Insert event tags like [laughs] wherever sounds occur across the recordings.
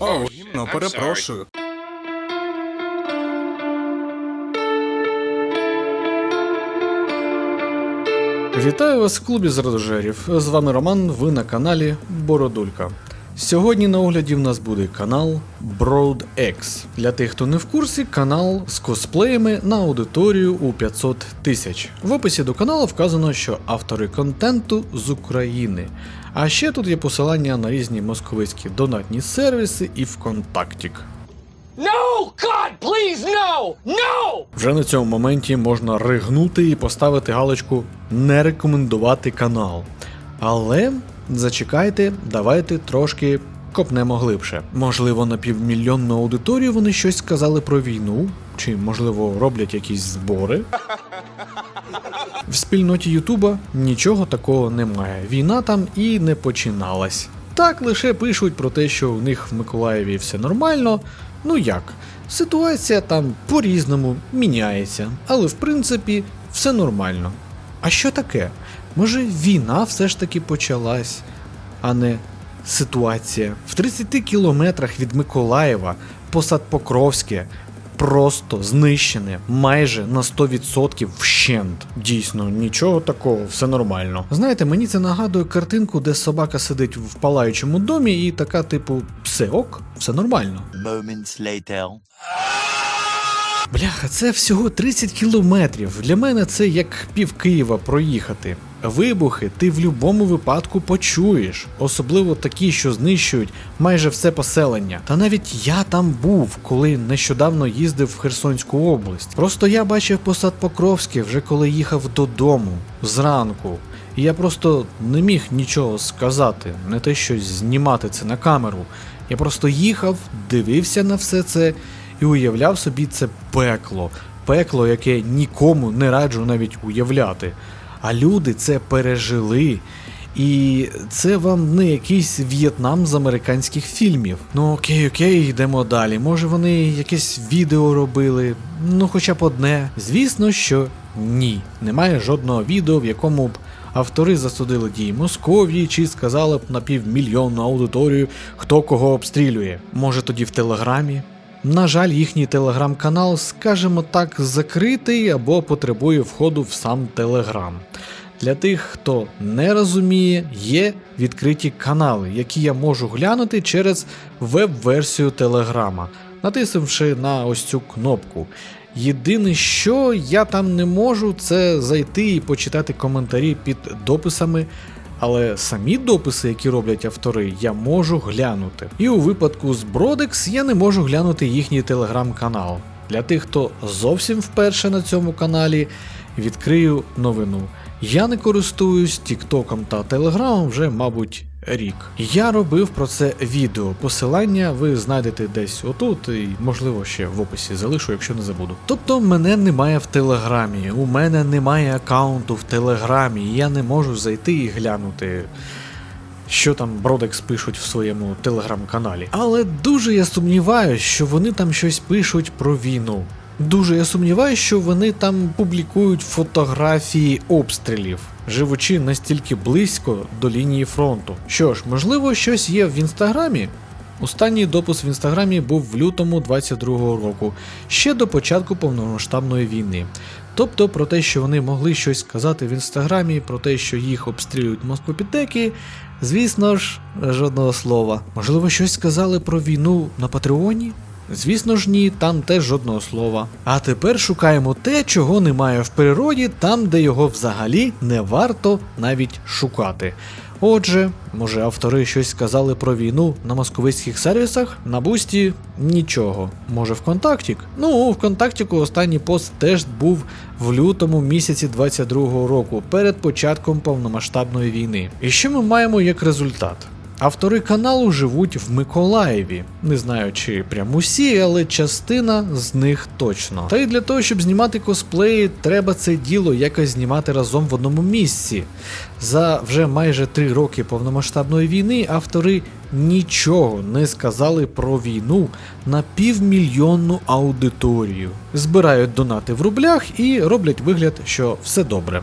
О, гімно, перепрошую. Вітаю вас в клубі зрадожерів. З вами Роман, ви на каналі Бородулька. Сьогодні на огляді в нас буде канал BroadX. Для тих, хто не в курсі, канал з косплеями на аудиторію у 500 тисяч. В описі до каналу вказано, що автори контенту з України. А ще тут є посилання на різні московицькі донатні сервіси і ВКонтактік. No! God, please, no! No! Вже на цьому моменті можна ригнути і поставити галочку не рекомендувати канал. Але зачекайте, давайте трошки копнемо глибше. Можливо, на півмільйонну аудиторію вони щось сказали про війну, чи можливо роблять якісь збори. [laughs] В спільноті Ютуба нічого такого немає. Війна там і не починалась. Так лише пишуть про те, що у них в Миколаєві все нормально. Ну як, ситуація там по-різному міняється, але в принципі все нормально. А що таке? Може війна все ж таки почалась, а не ситуація. В 30 кілометрах від Миколаєва посад Покровське просто знищене майже на 100% вщент. Дійсно, нічого такого, все нормально. Знаєте, мені це нагадує картинку, де собака сидить в палаючому домі і така, типу, все ок, все нормально. Moments later. Бляха, це всього 30 кілометрів. Для мене це як пів Києва проїхати. Вибухи ти в будь-якому випадку почуєш, особливо такі, що знищують майже все поселення. Та навіть я там був, коли нещодавно їздив в Херсонську область. Просто я бачив посад Покровське вже коли їхав додому зранку. І я просто не міг нічого сказати, не те що знімати це на камеру. Я просто їхав, дивився на все це і уявляв собі це пекло. Пекло, яке нікому не раджу навіть уявляти. А люди це пережили. І це вам не якийсь В'єтнам з американських фільмів. Ну окей, окей, йдемо далі. Може вони якесь відео робили, ну хоча б одне. Звісно, що ні. Немає жодного відео, в якому б автори засудили дії Московії чи сказали б на півмільйонну аудиторію, хто кого обстрілює. Може тоді в Телеграмі. На жаль, їхній телеграм-канал, скажімо так, закритий або потребує входу в сам Телеграм. Для тих, хто не розуміє, є відкриті канали, які я можу глянути через веб-версію Телеграма, натиснувши на ось цю кнопку. Єдине, що я там не можу, це зайти і почитати коментарі під дописами. Але самі дописи, які роблять автори, я можу глянути. І у випадку з Brodex я не можу глянути їхній телеграм-канал. Для тих, хто зовсім вперше на цьому каналі, відкрию новину. Я не користуюсь Тіктоком та Телеграмом вже, мабуть, рік. Я робив про це відео. Посилання ви знайдете десь отут, і можливо ще в описі залишу, якщо не забуду. Тобто мене немає в Телеграмі, у мене немає аккаунту в Телеграмі, і я не можу зайти і глянути. Що там Бродекс пишуть в своєму телеграм-каналі. Але дуже я сумніваюся, що вони там щось пишуть про війну. Дуже я сумніваюся, що вони там публікують фотографії обстрілів, живучи настільки близько до лінії фронту. Що ж, можливо, щось є в інстаграмі? Останній допис в інстаграмі був в лютому 22-го року, ще до початку повномасштабної війни. Тобто про те, що вони могли щось сказати в інстаграмі, про те, що їх обстрілюють москопітеки, звісно ж, жодного слова. Можливо, щось сказали про війну на Патреоні? Звісно ж ні, там теж жодного слова. А тепер шукаємо те, чого немає в природі, там, де його взагалі не варто навіть шукати. Отже, може автори щось сказали про війну на московицьких сервісах? На бусті нічого. Може ВКонтактік? Ну, ВКонтактіку останній пост теж був в лютому місяці 22-го року, перед початком повномасштабної війни. І що ми маємо як результат? Автори каналу живуть в Миколаєві. Не знаю, чи прям усі, але частина з них точно. Та й для того, щоб знімати косплеї, треба це діло якось знімати разом в одному місці. За вже майже три роки повномасштабної війни автори нічого не сказали про війну на півмільйонну аудиторію. Збирають донати в рублях і роблять вигляд, що все добре.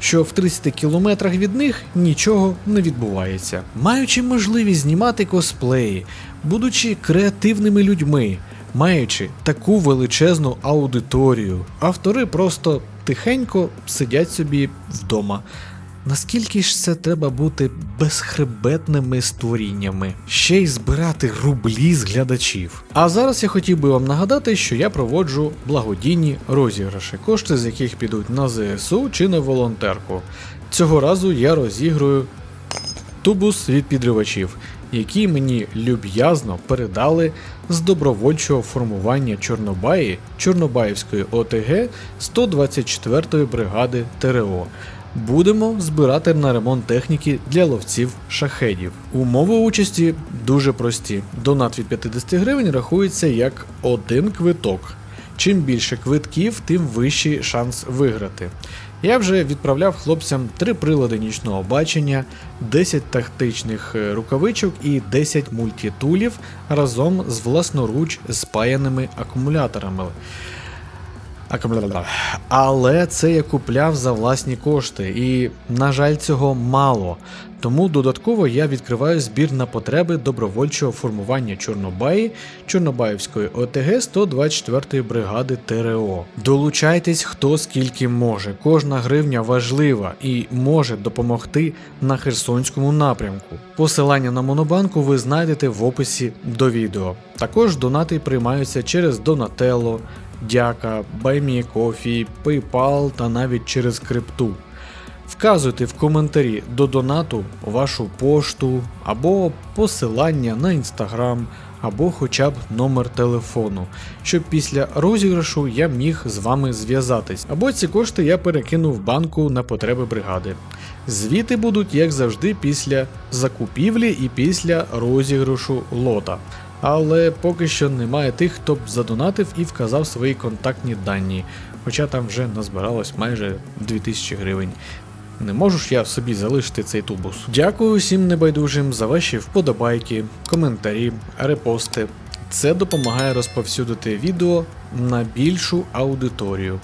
Що в 30 кілометрах від них нічого не відбувається. Маючи можливість знімати косплеї, будучи креативними людьми, маючи таку величезну аудиторію, автори просто тихенько сидять собі вдома. Наскільки ж це треба бути безхребетними створіннями, ще й збирати рублі з глядачів. А зараз я хотів би вам нагадати, що я проводжу благодійні розіграші, кошти з яких підуть на ЗСУ чи на волонтерку. Цього разу я розіграю тубус від підривачів, які мені люб'язно передали з добровольчого формування Чорнобаї Чорнобаївської ОТГ 124-ї бригади ТРО. Будемо збирати на ремонт техніки для ловців шахедів. Умови участі дуже прості. Донат від 50 гривень рахується як один квиток. Чим більше квитків, тим вищий шанс виграти. Я вже відправляв хлопцям три прилади нічного бачення, 10 тактичних е, рукавичок і 10 мультитулів разом з власноруч спаяними акумуляторами. Але це я купляв за власні кошти, і, на жаль, цього мало. Тому додатково я відкриваю збір на потреби добровольчого формування Чорнобаї Чорнобаївської ОТГ 124-ї бригади ТРО. Долучайтесь хто скільки може. Кожна гривня важлива і може допомогти на Херсонському напрямку. Посилання на монобанку ви знайдете в описі до відео. Також донати приймаються через Donatello, Дяка, BuyMeCoffee, PayPal та навіть через крипту. Вказуйте в коментарі до донату вашу пошту або посилання на інстаграм, або хоча б номер телефону, щоб після розіграшу я міг з вами зв'язатись. Або ці кошти я перекину в банку на потреби бригади. Звіти будуть, як завжди, після закупівлі і після розіграшу лота. Але поки що немає тих, хто б задонатив і вказав свої контактні дані, хоча там вже назбиралось майже 2000 гривень. Не можу ж я собі залишити цей тубус. Дякую всім небайдужим за ваші вподобайки, коментарі, репости. Це допомагає розповсюдити відео на більшу аудиторію.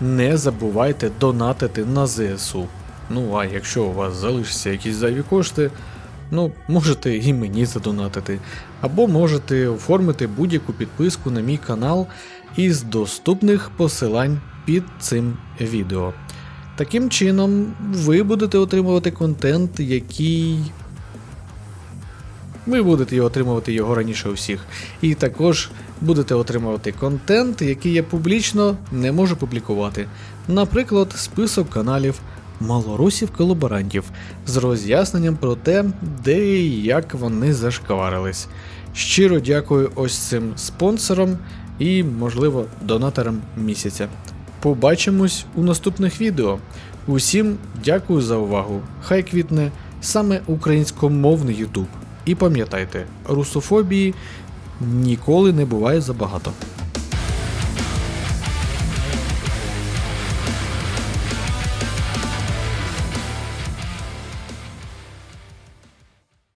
Не забувайте донатити на ЗСУ. Ну а якщо у вас залишаться якісь зайві кошти, ну можете і мені задонатити. Або можете оформити будь-яку підписку на мій канал із доступних посилань під цим відео. Таким чином, ви будете отримувати контент, який. Ви будете отримувати його раніше усіх. І також будете отримувати контент, який я публічно не можу публікувати. Наприклад, список каналів малорусів колаборантів з роз'ясненням про те, де і як вони зашкварились. Щиро дякую ось цим спонсорам і, можливо, донаторам місяця. Побачимось у наступних відео. Усім дякую за увагу. Хай квітне саме українськомовний YouTube. І пам'ятайте, русофобії ніколи не буває забагато.